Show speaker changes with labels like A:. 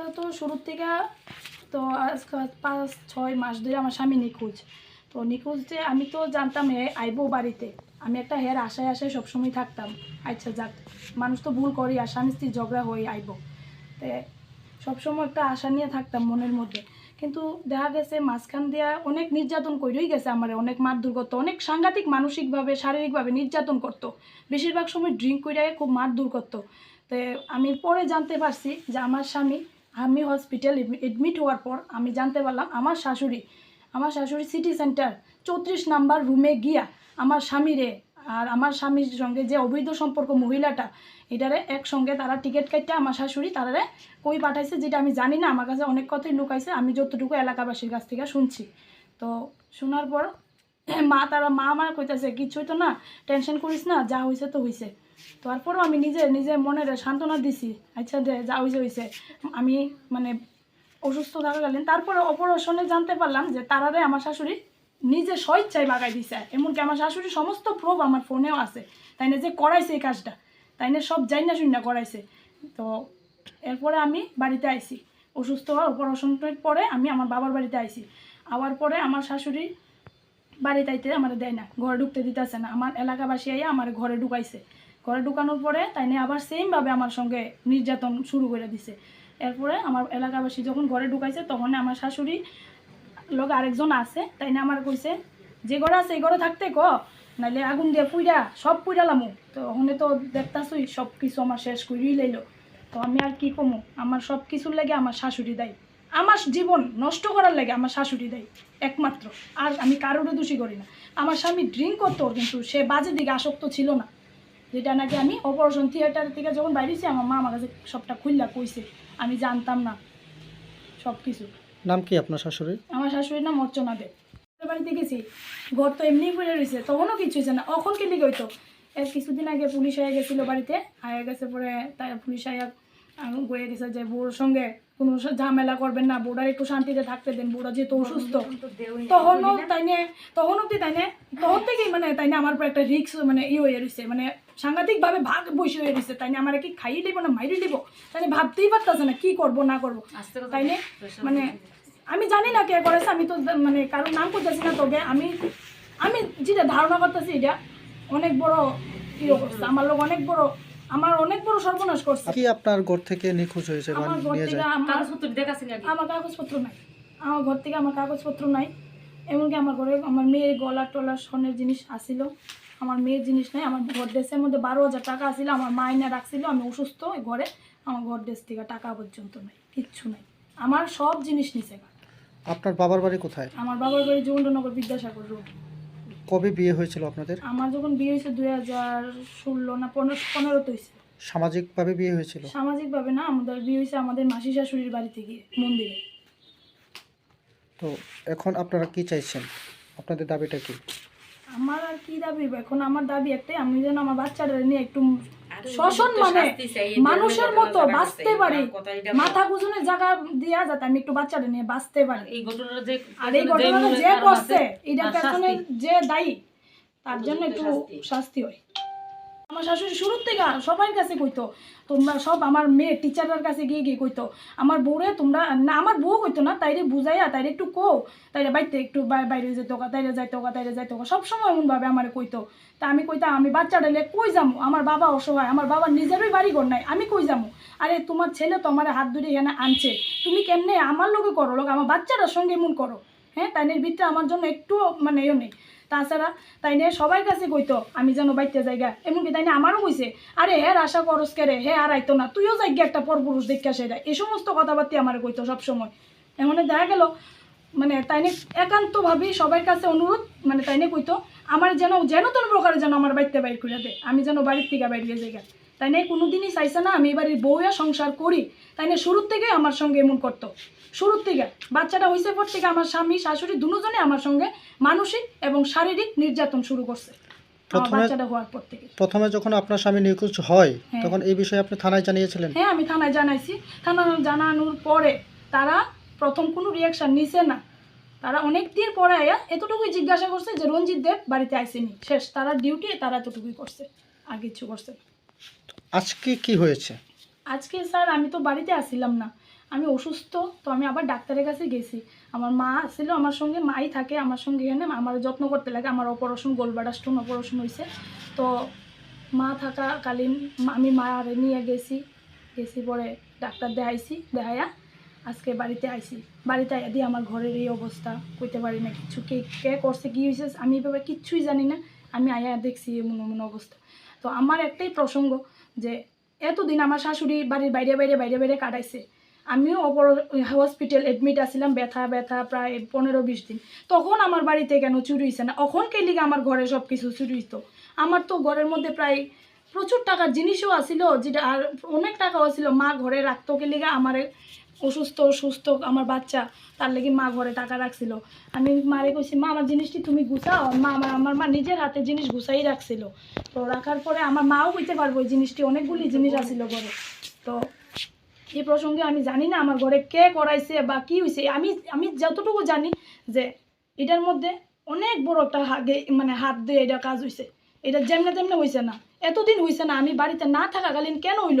A: ব্যাপারটা তো শুরুর থেকে তো আজ পাঁচ, ছয় মাস ধরে আমার স্বামী নিখোঁজ। তো নিখোঁজ যে আমি তো জানতাম হে আইবো বাড়িতে। আমি একটা হের আশায় আশায় সবসময় থাকতাম। আচ্ছা যাক, মানুষ তো ভুল করি আর স্বামী স্ত্রী ঝগড়া হয়ে আইবো। তো সবসময় একটা আশা নিয়ে থাকতাম মনের মধ্যে। কিন্তু দেখা গেছে মাঝখান দিয়া অনেক নির্যাতন করেই গেছে আমার। অনেক মারধর করতো, অনেক সাংঘাতিক, মানসিকভাবে, শারীরিকভাবে নির্যাতন করতো। বেশিরভাগ সময় ড্রিঙ্ক করে খুব মারধর করতো। তো আমি পরে জানতে পারছি যে আমার স্বামী আমি হসপিটাল এডমিট হওয়ার পর আমি জানতে পারলাম আমার শাশুড়ি আমার শাশুড়ি সিটি সেন্টার চৌত্রিশ নাম্বার রুমে গিয়া আমার স্বামীরে আর আমার স্বামীর সঙ্গে যে অবৈধ সম্পর্ক মহিলাটা, এটারে একসঙ্গে তারা টিকিট কাটতে আমার শাশুড়ি তারারে কই পাঠাইছে যেটা আমি জানি না, আমার কাছে অনেক কথাই লুকাইছে, আমি যতটুকু এলাকাবাসীর কাছ থেকে শুনছি। তো শোনার পর মা তারা মা আমার কইতাছে, কিছুই তো না, টেনশন করিস না, যা হয়েছে তো হয়েছে তারপরেও আমি নিজে নিজে মনের সান্ত্বনা দিছি আচ্ছা যে যা হয়েছে হয়েছে আমি মানে অসুস্থ থাকাকালীন তারপরে অপারেশনে জানতে পারলাম যে তারারে আমার শাশুড়ি নিজে স্বেচ্ছায় বাগাই দিছে। এমনকি আমার শাশুড়ি সমস্ত প্রুফ আমার ফোনেও আছে। তাই না, যে করাইছে এই কাজটা, তাই না, সব যাই না শুনি না করাইছে। তো এরপরে আমি বাড়িতে আইছি। অসুস্থ হওয়ার অপারেশনের পরে আমি আমার বাবার বাড়িতে আইছি। আবার পরে আমার শাশুড়ি বাড়িতে তাইতে আমার দেয় না, ঘরে ঢুকতে দিতেছে না। আমার এলাকাবাসী আইয়া আমার ঘরে ঢুকাইছে। ঘরে ঢুকানোর পরে তাই নিয়ে আবার সেমভাবে আমার সঙ্গে নির্যাতন শুরু করে দিছে। এরপরে আমার এলাকাবাসী যখন ঘরে ঢুকাইছে, তখন আমার শাশুড়ি লোক আরেকজন আছে তাই না আমার কইছে, যে ঘরে আছে এই ঘরে থাকতে ক, নাইলে আগুন দিয়ে পুইরা, সব পুইরালামু তো ওখানে তো দেখতাছই সব কিছু আমার শেষ করেই লাইলো। তো আমি আর কি কমু? আমার সব কিছুর লাগে আমার শাশুড়ি দেয়। আমার জীবন নষ্ট করার লাগে আমার শাশুড়ি দেয় একমাত্র। আর আমি কারোরও দোষী করি না। আমার স্বামী ড্রিঙ্ক করতো কিন্তু সে বাজে দিকে আসক্ত ছিল না। যেটা নাকি আমি অপারেশন থিয়েটার থেকে যখন বাইরেছি আমার মা আমার কাছে সবটা খুললা কইছে। আমি জানতাম না সব কিছু
B: নাম কি আপনার শাশুড়ি
A: আমার শাশুড়ির নাম অর্চনা দেব বাড়িতে গেছি ঘর তো এমনি পড়ে রয়েছে তখনও কিছু হয়েছে না। অখন কেলি হইতো এর কিছুদিন আগে পুলিশ হয়ে গেছিল বাড়িতে আয়া গেছে পরে তাই পুলিশ আয়া গয়ে গেছে যে বউর সঙ্গে কোনো ঝামেলা করবেন না বউটার একটু শান্তিতে থাকতে দেন বউটা যেহেতু অসুস্থ। তখনও তাই নিয়ে তখন অব্দি তাই নিয়ে তখন থেকেই মানে তাই আমার উপর একটা রিক্স মানে ই হয়ে রয়েছে মানে সাংঘাতিকভাবে ভাগ বসে হয়ে রয়েছে তাই আমার কি খাইয়ে দিব না মাইরে দিব? তাই ভাবতেই পারতেছে না কি করব না করব। তাই নিয়ে মানে আমি জানি না কে করেছে আমি তো মানে কারোর নাম করতেছি না তবে আমি আমি যেটা ধারণা করতেছি এটা অনেক বড় ইয়ে করছে আমার লোক অনেক বড় আমার অনেক বড় সর্বনাশ করছে।
B: কি আপনার ঘর থেকে নিখোঁজ হয়েছে
A: আমার ঘর
B: নিয়ে
A: থেকে
B: যায়?
A: আমার
C: কাগজপত্র দেখাছি নাকি
A: আমার কাগজপত্র নাই। আমার ঘর থেকে আমার কাগজপত্র নাই। এমনকি আমার ঘরে আমার মেয়ের গলা টলা স্বর্ণের জিনিস আসিল। আমার মেয়ের জিনিস নাই। আমার ঘর ড্রেসের মধ্যে বারো হাজার টাকা আসিল। আমার মাইনা রাখছিল। আমি অসুস্থ ওই ঘরে। আমার ঘর ড্রেস থেকে টাকা পর্যন্ত নাই। কিচ্ছু নাই। আমার সব জিনিস নিছে
B: আপনার বাবার বাড়ি কোথায়?
A: আমার বাবার বাড়ি যমুনানগর বিদ্যাসাগর রোড।
B: কবে বিয়ে হয়েছিল আপনাদের?
A: আমার যখন বিয়ে হয়েছে দুই হাজার ষোলো না পনেরো পনেরোতে হয়েছে।
B: সামাজিকভাবে বিয়ে হয়েছিল?
A: সামাজিকভাবে না আমাদের বিয়ে হয়েছে আমাদের মাসি শাশুড়ির বাড়িতে গিয়ে মন্দিরে।
B: তো এখন আপনারা কি চাইছেন? আপনাদের দাবিটা কি?
A: আমার আর কি দাবি? এখন আমার দাবি একটাই আমি যেন আমার বাচ্চাটা নিয়ে একটু শোষণ মানে মানুষের মতো বাঁচতে পারি। মাথা গুজনের জায়গা দেওয়া যাতে আমি একটু বাচ্চাটা নিয়ে বাঁচতে পারি।
C: এই ঘটনাটা যে
A: আর এই ঘটনাটা যে করছে এটার পেছনে যে দায়ী তার জন্য একটু শাস্তি হয়। আমার শাশুড়ি শুরুর থেকে সবার কাছে কইতো, তোমরা সব আমার মেয়ে টিচারের কাছে গিয়ে গিয়ে কইতো, আমার বউরে তোমরা, না, আমার বউ কইতো না, তাইরে বুঝাইয়া, তাইরে একটু কো তাইরে বাইতে একটু বাইরে যেত গা তাইরে যাইতো গা তাইরে যাইতো গা সবসময় এমনভাবে আমার কইতো। তা আমি কইতাম আমি বাচ্চা লে কই যামু? আমার বাবা অসহায়, আমার বাবা নিজেরই বাড়ি ঘর নাই, আমি কই যামু? আরে, তোমার ছেলে তো আমার হাত ধরে এখানে আনছে, তুমি কেমনে আমার লোকে করো? লোক আমার বাচ্চাটার সঙ্গে এমন করো হ্যাঁ? তাইনের ভিতরে আমার জন্য একটু মানে ইয়ে নেই। তাছাড়া তাই নিয়ে সবাই কাছে কইতো, আমি যেন বাইতে জায়গা এমনকি তাই নিয়ে আমারও কইছে, আরে হ্যাঁ আশা করস কে রে? হ্যাঁ আর আইতো না। তুইও জায়গা একটা পরপুরুষ দেখা সেটা এই সমস্ত কথাবার্তা আমার কইতো সবসময়। এমন দেখা গেল মানে তাই নিয়ে একান্তভাবেই সবার কাছে অনুরোধ মানে তাই নিয়ে কইতো, আমার যেন যেন তোর প্রকারে যেন আমার বাড়িতে বাইর করে দেয় আমি যেন বাড়ির থেকে বাইরে জায়গা তাই নিয়ে কোনোদিনই চাইছে না আমি এবারে বউয়া সংসার করি। তাই নিয়ে শুরুর থেকে আমার সঙ্গে এমন করতো। শুরুর থেকে। বাচ্চাটা হয়েছে পর থেকে আমার স্বামী শাশুড়ি দুজনে আমার সঙ্গে মানসিক এবং শারীরিক নির্যাতন শুরু করছে।
B: প্রথমে-
A: বাচ্চাটা হওয়ার পর থেকে।
B: প্রথমে যখন আপনার স্বামী নিখোঁজ হয়
A: হ্যাঁ।
B: তখন এই বিষয়ে আপনি থানায় জানিয়েছিলেন?
A: হ্যাঁ আমি থানায় জানাইছি। থানা জানানোর পরে তারা প্রথম কোনো রিয়াকশন নিছে না। তারা অনেক দিন পরে আয়া এতটুকুই জিজ্ঞাসা করছে যে রঞ্জিত দেব বাড়িতে আইসেনি। শেষ তারা ডিউটি তারা এতটুকুই করছে। আর কিছু করছে না।
B: আজকে কি হয়েছে?
A: আজকে স্যার আমি তো বাড়িতে আসছিলাম না। আমি অসুস্থ, তো আমি আবার ডাক্তারের কাছে গেছি। আমার মা ছিল, আমার সঙ্গে মাই থাকে, আমার সঙ্গে এখানে আমার যত্ন করতে লাগে। আমার অপারেশন গোলবাডা স্টোন অপারেশন হয়েছে তো মা থাকাকালীন মা- আমি মারে নিয়ে গেছি। গেছি পরে ডাক্তার দেখাইছি, দেখাইয়া আজকে বাড়িতে আইছি। বাড়িতে আইয়া দিয়ে আমার ঘরের এই অবস্থা, কইতে পারি না কিছু। কে কে করছে, কী হয়েছে আমি এভাবে কিচ্ছুই জানি না। আমি আয়া দেখছি এমন এমন অবস্থা। তো আমার একটাই প্রসঙ্গ যে এতদিন আমার শাশুড়ি বাড়ির বাইরে বাইরে বাইরে বাইরে কাটাইছে। আমিও অপর হসপিটাল এডমিট আছিলাম, ব্যথা ব্যথা প্রায় পনেরো বিশ দিন। তখন আমার বাড়িতে কেন চুরি হয়েছে না? এখন কে লিগে আমার ঘরে সব কিছু চুরি হইতো? আমার তো ঘরের মধ্যে প্রায় প্রচুর টাকার জিনিসও আসিল যেটা আর অনেক টাকাও ছিল মা ঘরে রাখতো কে লিগে আমার অসুস্থ সুস্থ আমার বাচ্চা, তার লেগে মা ঘরে টাকা রাখছিল। আমি মারে কইছি, মা, আমার জিনিসটি তুমি গুছাও। মা আমার আমার মা নিজের হাতে জিনিস গুছাই রাখছিল। তো রাখার পরে আমার মাও বুঝতে পারব এই জিনিসটি অনেকগুলি জিনিস আসিল ঘরে। তো এই প্রসঙ্গে আমি জানি না আমার ঘরে কে করাইছে বা কি হয়েছে আমি আমি যতটুকু জানি যে এটার মধ্যে অনেক বড় একটা মানে হাত দিয়ে এটা কাজ হয়েছে এটা যেমনে তেমনে হয়েছে না। এতদিন হয়েছে না, আমি বাড়িতে না থাকাকালীন কেন হইল?